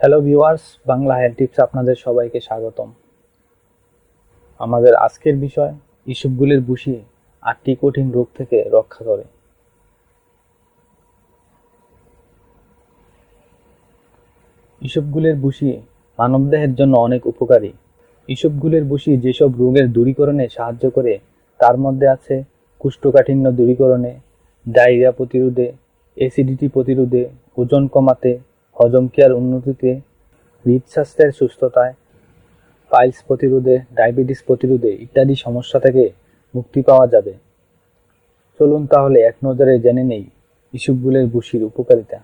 Hello viewers Bangla health tips আপনাদের সবাইকে স্বাগতম। আমাদের আজকের বিষয়, ইসবগুলির বুশি আটটি কঠিন রোগ থেকে রক্ষা করে। ইসবগুলের বুশি মানবদেহের জন্য অনেক উপকারী। ইসবগুলের বুশি যেসব রোগের দূরীকরণে সাহায্য করে, তার মধ্যে আছে কুষ্ঠকাঠিন্য দূরীকরণে, ডায়রিয়া প্রতিরোধে অ্যাসিডিটি প্রতিরোধে, ওজন কমাতে হজম ক্রিয়ার উন্নতিতে হৃদস্বাস্থ্যের সুস্থতায়, পাইলস প্রতিরোধে, ডায়াবেটিস প্রতিরোধে ইত্যাদি সমস্যা থেকে মুক্তি পাওয়া যাবে। চলুন তাহলে এক নজরে জেনে নেই ইসুবগুলের বুশির উপকারিতা।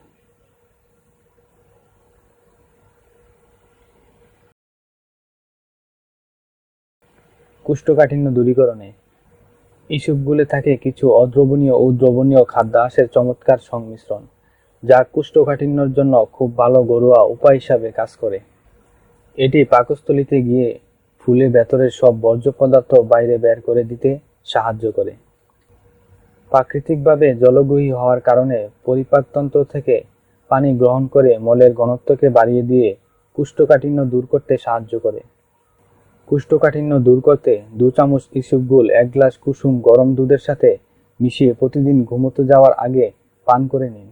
কুষ্ঠকাঠিন্য দূরীকরণে। ইসুবগুলে থাকে কিছু অদ্রবণীয় ও দ্রবণীয় খাদ্যাংশের চমৎকার সংমিশ্রণ। যা কুষ্ঠকাঠিন্যর জন্য খুব ভালো ঘরোয়া উপায় হিসাবে কাজ করে। এটি পাকস্থলিতে গিয়ে ফুলে ভেতরের সব বর্জ্য পদার্থ বাইরে বের করে দিতে সাহায্য করে। প্রাকৃতিকভাবে জলগ্রহী হওয়ার কারণে পরিপাকতন্ত্র থেকে পানি গ্রহণ করে মলের ঘনত্বকে বাড়িয়ে দিয়ে কুষ্ঠকাঠিন্য দূর করতে সাহায্য করে। কুষ্ঠকাঠিন্য দূর করতে দু চামচ ইসুবগুল এক গ্লাস কুসুম গরম দুধের সাথে মিশিয়ে প্রতিদিন ঘুমোতে যাওয়ার আগে পান করে নিন।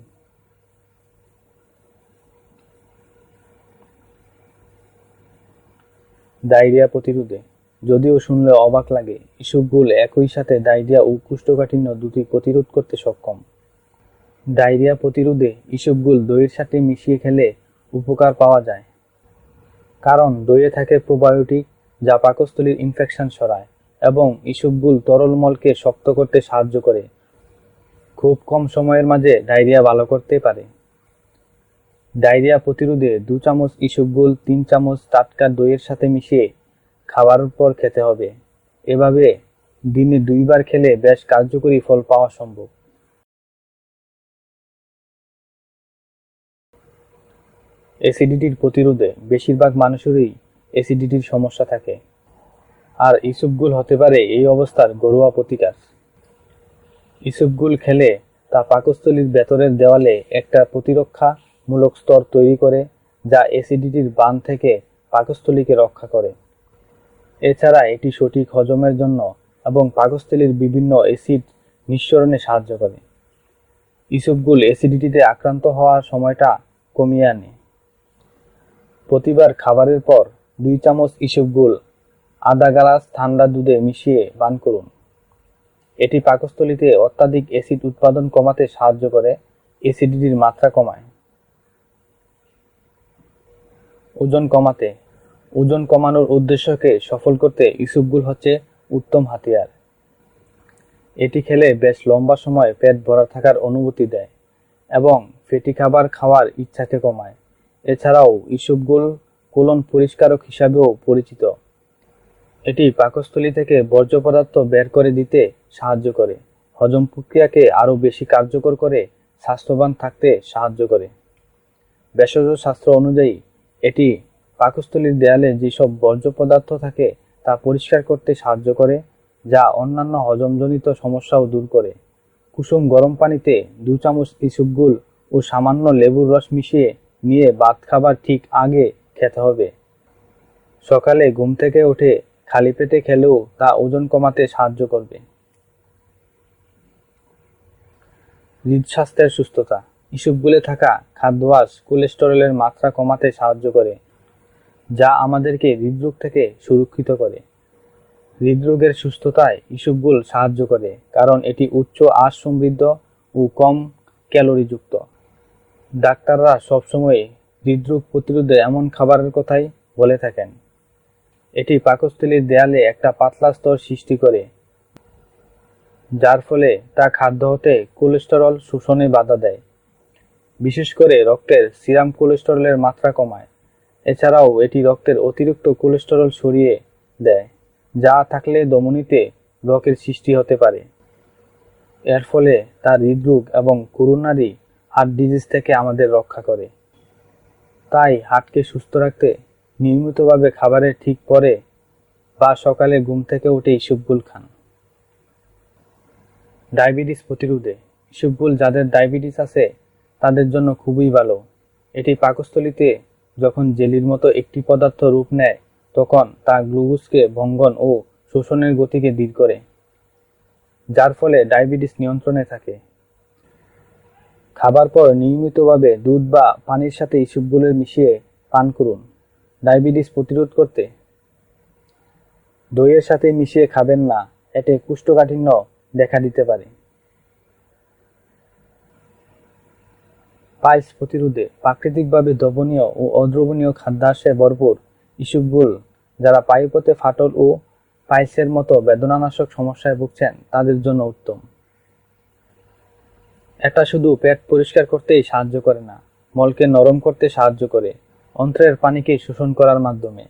ডায়রিয়া প্রতিরোধে। যদিও শুনলে অবাক লাগে ইসবগুল একই সাথে ডায়রিয়া ও কুষ্ঠকাঠিন্য দুটি প্রতিরোধ করতে সক্ষম। ডায়রিয়া প্রতিরোধে ইসবগুল দইয়ের সাথে মিশিয়ে খেলে উপকার পাওয়া যায়। কারণ দইয়ে থাকে প্রোবায়োটিক যা পাকস্থলীর ইনফেকশন সরায় এবং ইসবগুল তরল মলকে শক্ত করতে সাহায্য করে। খুব কম সময়ের মাঝে ডায়রিয়া ভালো করতে পারে। ডায়রিয়া প্রতিরোধে দু চামচ ইসবগুল তিন চামচ টাটকা দইয়ের সাথে মিশিয়ে খাবারের পর খেতে হবে। এভাবে দিনে দুইবার খেলে বেশ কার্যকরী ফল পাওয়া সম্ভব। অ্যাসিডিটির প্রতিরোধে বেশিরভাগ মানুষেরই অ্যাসিডিটির সমস্যা থাকে। আর ইসুপগুল হতে পারে এই অবস্থার ঘরোয়া প্রতিকার। ইসুপগুল খেলে তা পাকস্থলীর ভেতরের দেওয়ালে একটা প্রতিরক্ষামূলক স্তর তৈরি করে যা অ্যাসিডিটির বান থেকে পাকস্থলীকে রক্ষা করে। এছাড়া এটি সঠিক হজমের জন্য এবং পাকস্থলীর বিভিন্ন অ্যাসিড নিঃসরণে সাহায্য করে। ইসবগুল অ্যাসিডিটিতে আক্রান্ত হওয়ার সময়টা কমিয়ে আনে। প্রতিবার খাবারের পর দুই চামচ ইসবগুল আধা গ্লাস ঠান্ডা দুধে মিশিয়ে পান করুন। এটি পাকস্থলীতে অত্যাধিক অ্যাসিড উৎপাদন কমাতে সাহায্য করে অ্যাসিডিটির মাত্রা কমায়। ওজন কমাতে। ওজন কমানোর উদ্দেশ্যকে সফল করতে ইসুপগুল হচ্ছে উত্তম হাতিয়ার। এটি খেলে বেশ লম্বা সময় পেট ভরা থাকার অনুভূতি দেয় এবং ফেটি খাবার খাওয়ার ইচ্ছাকে কমায়। এছাড়াও ইসুপগুল কোলন পরিষ্কারক হিসাবেও পরিচিত। এটি পাকস্থলী থেকে বর্জ্য পদার্থ বের করে দিতে সাহায্য করে। হজম প্রক্রিয়াকে আরও বেশি কার্যকর করে, স্বাস্থ্যবান থাকতে সাহায্য করে। ভেষজ শাস্ত্র অনুযায়ী এটি পাকস্থলীর দেয়ালে যেসব বর্জ্য পদার্থ থাকে তা পরিষ্কার করতে সাহায্য করে, যা অন্যান্য হজমজনিত সমস্যাও দূর করে। কুসুম গরম পানিতে দু চামচ ইসুপগুল ও সামান্য লেবুর রস মিশিয়ে নিয়ে ভাত খাবার ঠিক আগে খেতে হবে। সকালে ঘুম থেকে উঠে খালি পেটে খেলেও তা ওজন কমাতে সাহায্য করবে। হৃদস্বাস্থ্যের সুস্থতা। ইসুপগুলে থাকা খাদ্যাভ্যাস কোলেস্টেরলের মাত্রা কমাতে সাহায্য করে, যা আমাদেরকে হৃদরোগ থেকে সুরক্ষিত করে। হৃদরোগের সুস্থতায় ইসুপগুল সাহায্য করে, কারণ এটি উচ্চ আঁশ সমৃদ্ধ ও কম ক্যালোরিযুক্ত। ডাক্তাররা সবসময় হৃদরোগ প্রতিরোধে এমন খাবারের কথাই বলে থাকেন। এটি পাকস্থলীর দেয়ালে একটা পাতলা স্তর সৃষ্টি করে, যার ফলে তা খাদ্য হতে কোলেস্টেরল শোষণে বাধা দেয়। বিশেষ করে রক্তের সিরাম কোলেস্টেরলের মাত্রা কমায়। এছাড়াও এটি রক্তের অতিরিক্ত কোলেস্টেরল সরিয়ে দেয়, যা থাকলে ধমনীতে ব্লকের সৃষ্টি হতে পারে। এর ফলে তার হৃদরোগ এবং করোনারি হার্ট ডিজিজ থেকে আমাদের রক্ষা করে। তাই হার্টকে সুস্থ রাখতে নিয়মিতভাবে খাবারের ঠিক পরে বা সকালে ঘুম থেকে উঠে ইসুবগুল খান। ডায়াবেটিস প্রতিরোধে, ইসুবগুল যাদের ডায়াবেটিস আছে তাদের জন্য খুবই ভালো। এটি পাকস্থলীতে যখন জেলির মতো একটি পদার্থ রূপ নেয়, তখন তা গ্লুকোজকে ভঙ্গন ও শোষণের গতিকে ধীর করে, যার ফলে ডায়াবেটিস নিয়ন্ত্রণে থাকে। খাবার পর নিয়মিতভাবে দুধ বা পানির সাথে ইসবগুলো মিশিয়ে পান করুন। ডায়াবেটিস প্রতিরোধ করতে। দইয়ের সাথে মিশিয়ে খাবেন না, এতে কুষ্ঠকাঠিন্য দেখা দিতে পারে। পাইলস প্রতিরোধে প্রাকৃতিকভাবে দ্রবণীয় ও অদ্রবণীয় খাদ্যাংশে ভরপুর ইসবগুল যারা পায়ুপথে ফাটল ও পাইলসের মতো বেদনানাশক সমস্যায় ভুগছেন, তাদের জন্য উত্তম। এটা শুধু পেট পরিষ্কার করতেই সাহায্য করে না, মলকে নরম করতে সাহায্য করে, অন্ত্রের পানিকে শোষণ করার মাধ্যমে।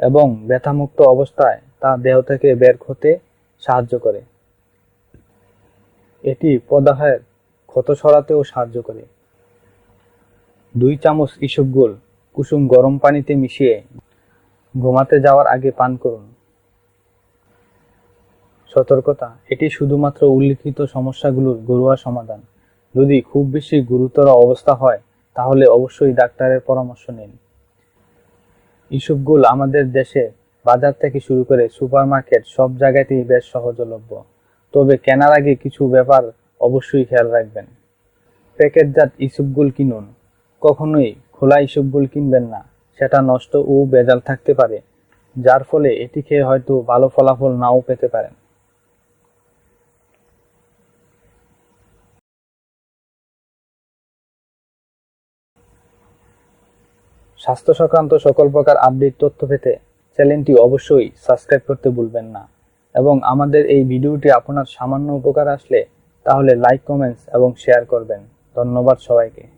এবং ব্যথামুক্ত অবস্থায় তা দেহ থেকে বের হতে সাহায্য করে। এটি প্রদাহের ক্ষত সরাতেও সাহায্য করে। দুই চামচ ইসবগুল কুসুম গরম পানিতে মিশিয়ে ঘুমাতে যাওয়ার আগে পান করুন। সতর্কতা, এটি শুধুমাত্র উল্লিখিত সমস্যাগুলোর ঘরোয়া সমাধান। যদি খুব বেশি গুরুতর অবস্থা হয়, তাহলে অবশ্যই ডাক্তারের পরামর্শ নিন। ইসবগুল আমাদের দেশে বাজার থেকে শুরু করে সুপারমার্কেট সব জায়গাতেই বেশ সহজলভ্য। তবে কেনার আগে কিছু ব্যাপার অবশ্যই খেয়াল রাখবেন। প্যাকেটজাত ইসবগুল কিনুন। কখনোই খোলা ইসবগুল কিনবেন না। সেটা নষ্ট ও বেজাল থাকতে পারে, যার ফলে এটি খেয়ে হয়তো ভালো ফলাফল নাও পেতে পারেন। স্বাস্থ্য সংক্রান্ত সকল প্রকার আপডেট তথ্য পেতে চ্যানেলটি অবশ্যই সাবস্ক্রাইব করতে ভুলবেন না। এবং আমাদের এই ভিডিওটি আপনার সামান্য উপকার আসলে তাহলে লাইক কমেন্টস এবং শেয়ার করবেন। ধন্যবাদ সবাইকে।